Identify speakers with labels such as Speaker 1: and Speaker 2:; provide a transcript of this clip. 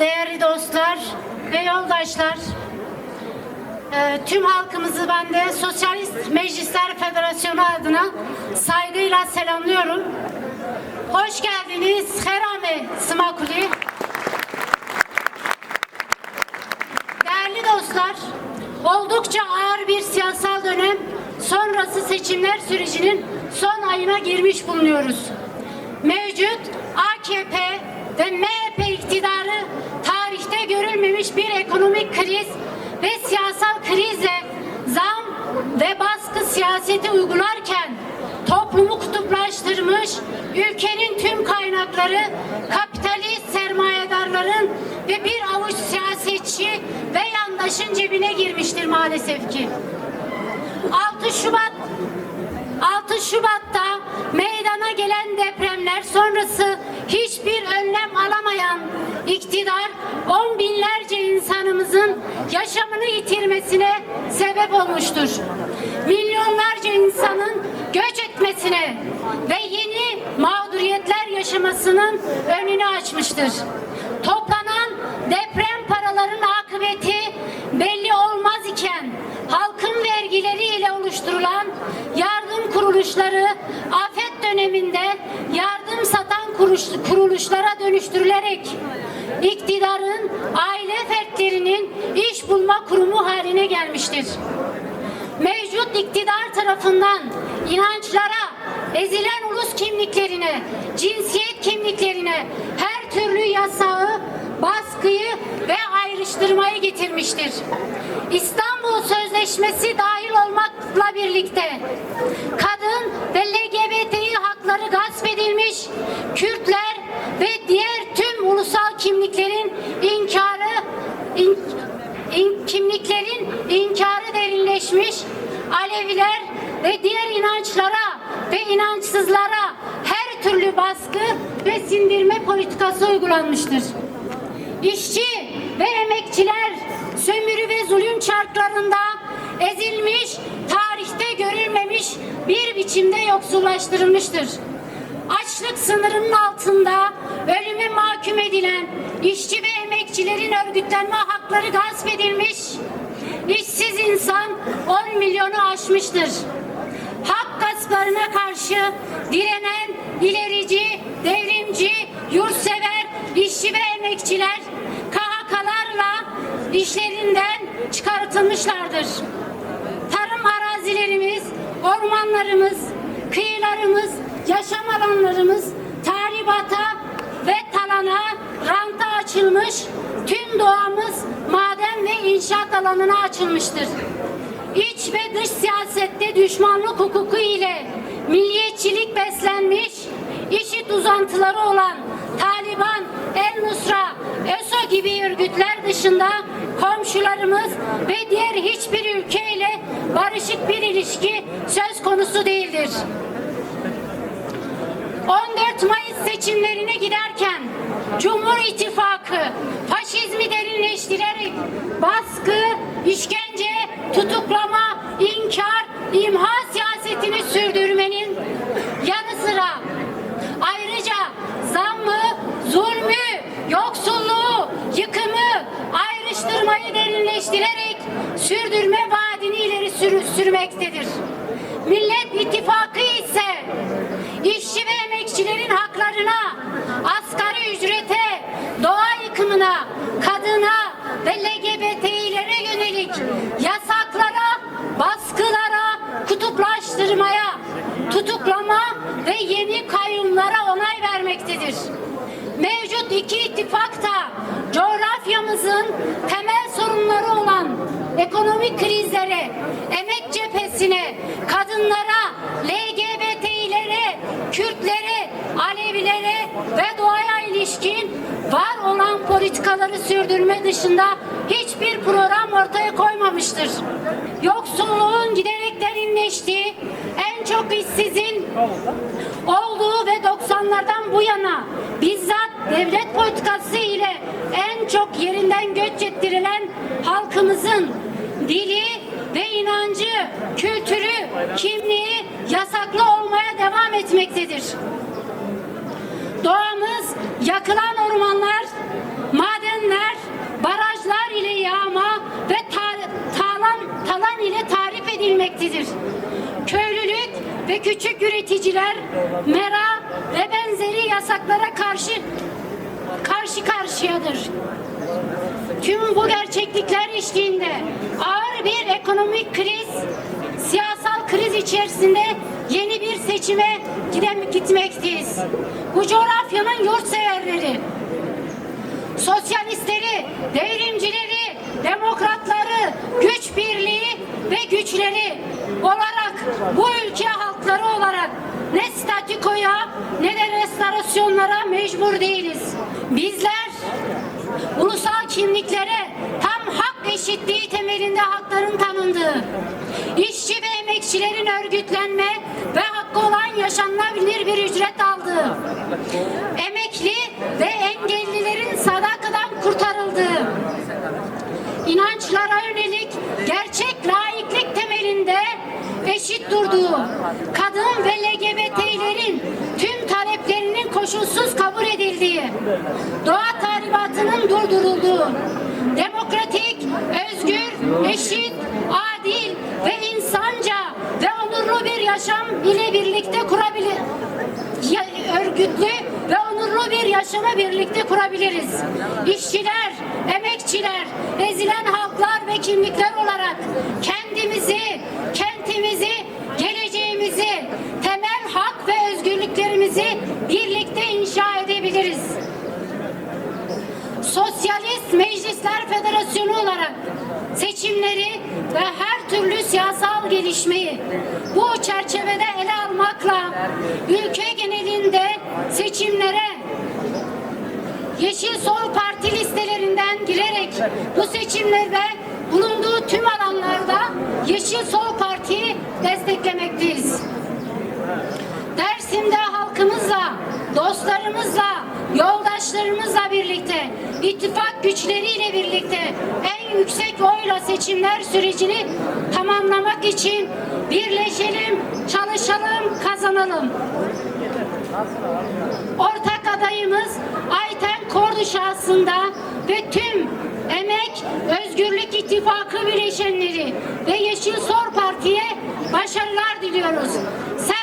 Speaker 1: değerli dostlar ve yoldaşlar, e, tüm halkımızı ben de Sosyalist Meclisler Federasyonu adına saygıyla selamlıyorum. Hoş geldiniz Herame Smakuli. Değerli dostlar, oldukça ağır bir siyasal dönem sonrası seçimler sürecinin son ayına girmiş bulunuyoruz. Mevcut AKP ve MHP görülmemiş bir ekonomik kriz ve siyasal krize zam ve baskı siyaseti uygularken toplumu kutuplaştırmış, ülkenin tüm kaynakları kapitalist sermayedarların ve bir avuç siyasetçi ve yandaşın cebine girmiştir maalesef ki. 6 Şubat 6 Şubat'ta meydana gelen depremler sonrası hiçbir önlem alamayan iktidar on binlerce insanımızın yaşamını yitirmesine sebep olmuştur. Milyonlarca insanın göç etmesine ve yeni mağduriyetler yaşamasının önünü açmıştır. Toplanan kuruluşları afet döneminde yardım satan kuruş- kuruluşlara dönüştürülerek iktidarın aile fertlerinin iş bulma kurumu haline gelmiştir. Mevcut iktidar tarafından inançlara, ezilen ulus kimliklerine, cinsiyet kimliklerine her türlü yasağı, baskıyı ve ayrıştırmayı getirmiştir. İstanbul Sözleşmesi dahil olmakla birlikte kadın ve LGBTİ hakları gasp edilmiş, Kürtler ve diğer tüm ulusal kimliklerin inkarı in- in- kimliklerin inkarı derinleşmiş, Aleviler ve diğer inançlara ve inançsızlara her türlü baskı ve sindirme politikası uygulanmıştır. İşçi ve emekçiler sömürü ve zulüm çarklarında ezilmiş, tarihte görülmemiş bir biçimde yoksullaştırılmıştır. Açlık sınırının altında ölüme mahkum edilen işçi ve emekçilerin örgütlenme hakları gasp edilmiş, işsiz insan 10 milyonu aşmıştır hak gasplarına karşı direnen ilerici, devrimci, yurtsever, işçi ve emekçiler KHK'larla işlerinden çıkartılmışlardır. Tarım arazilerimiz, ormanlarımız, kıyılarımız, yaşam alanlarımız tahribata ve talana, ranta açılmış, tüm doğamız maden ve inşaat alanına açılmıştır. İç ve dış siyasette düşmanlık hukuku ile milliyetçilik beslenmiş, işit uzantıları olan El Nusra, ESO gibi örgütler dışında komşularımız ve diğer hiçbir ülkeyle barışık bir ilişki söz konusu değildir. 14 Mayıs seçimlerine giderken Cumhur İttifakı faşizmi derinleştirerek baskı, işkence, tutuklama, inkar, imha siyasetini sürdürmenin yanı sıra ayrıca zulmü, yoksulluğu, yıkımı, ayrıştırmayı derinleştirerek sürdürme vaadini ileri sürü- sürmektedir. Millet İttifakı ise işçi ve emekçilerin haklarına, asgari ücrete, doğa yıkımına, kadına ve LGBT'lere yönelik yasaklara, baskılara, kutuplaştırmaya, tutuklama ve yeni kayyumlara onay vermektedir. Mevcut iki ittifak da coğrafyamızın temel sorunları olan ekonomik krizlere, emek cephesine, kadınlara, LGBT'lere, Kürtlere, Alevilere ve doğaya ilişkin var olan politikaları sürdürme dışında hiçbir program ortaya koymamıştır. Yoksulluğun giderek derinleştiği, en çok işsizin olduğu ve 90'lardan bu yana bizzat devlet politikası ile en çok yerinden göç ettirilen halkımızın dili ve inancı, kültürü, kimliği yasaklı olmaya devam etmektedir. Doğamız yakılan ormanlar, madenler, barajlar ile yağma ve ta talan, talan ile tarif edilmektedir. Köylülük ve küçük üreticiler mera ve benzeri yasaklara karşı karşı karşıyadır. Tüm bu gerçeklikler eşliğinde ağır bir ekonomik kriz, siyasal kriz içerisinde yeni bir seçime gidem gitmekteyiz. Bu coğrafyanın yurtseverleri, sosyalistleri, devrimcileri, demokratları, güç birliği ve güçleri olarak bu ülke halkları olarak ne statükoya ne de restorasyonlara mecbur değiliz. Bizler ulusal kimliklere tam hak eşitliği temelinde hakların tanındığı, işçi ve emekçilerin örgütlenme ve hakkı olan yaşanılabilir bir ücret aldığı, emekli ve engellilerin sadakadan kurtarıldığı, inançlara yönelik gerçek eşit durduğu, kadın ve LGBT'lerin tüm taleplerinin koşulsuz kabul edildiği, doğa tahribatının durdurulduğu, demokratik, özgür, eşit, adil ve insanca ve onurlu bir yaşam ile birlikte kurabilir örgütlü ve onurlu bir yaşamı birlikte kurabiliriz. İşçiler, emekçiler, ezilen halklar ve kimlikler olarak kendimizi, kentimizi, geleceğimizi, temel hak ve birlikte inşa edebiliriz. Sosyalist Meclisler Federasyonu olarak seçimleri ve her türlü siyasal gelişmeyi bu çerçevede ele almakla ülke genelinde seçimlere Yeşil Sol Parti listelerinden girerek bu seçimlerde bulunduğu tüm alanlarda Yeşil Sol Parti'yi desteklemekteyiz. Dersim'de halkımızla, dostlarımızla, yoldaşlarımızla birlikte, ittifak güçleriyle birlikte en yüksek oyla seçimler sürecini tamamlamak için birleşelim, çalışalım, kazanalım. Ortak adayımız Ayten Kordu şahsında ve tüm Emek Özgürlük İttifakı bileşenleri ve Yeşil Sol Parti'ye başarılar diliyoruz. Serkeftin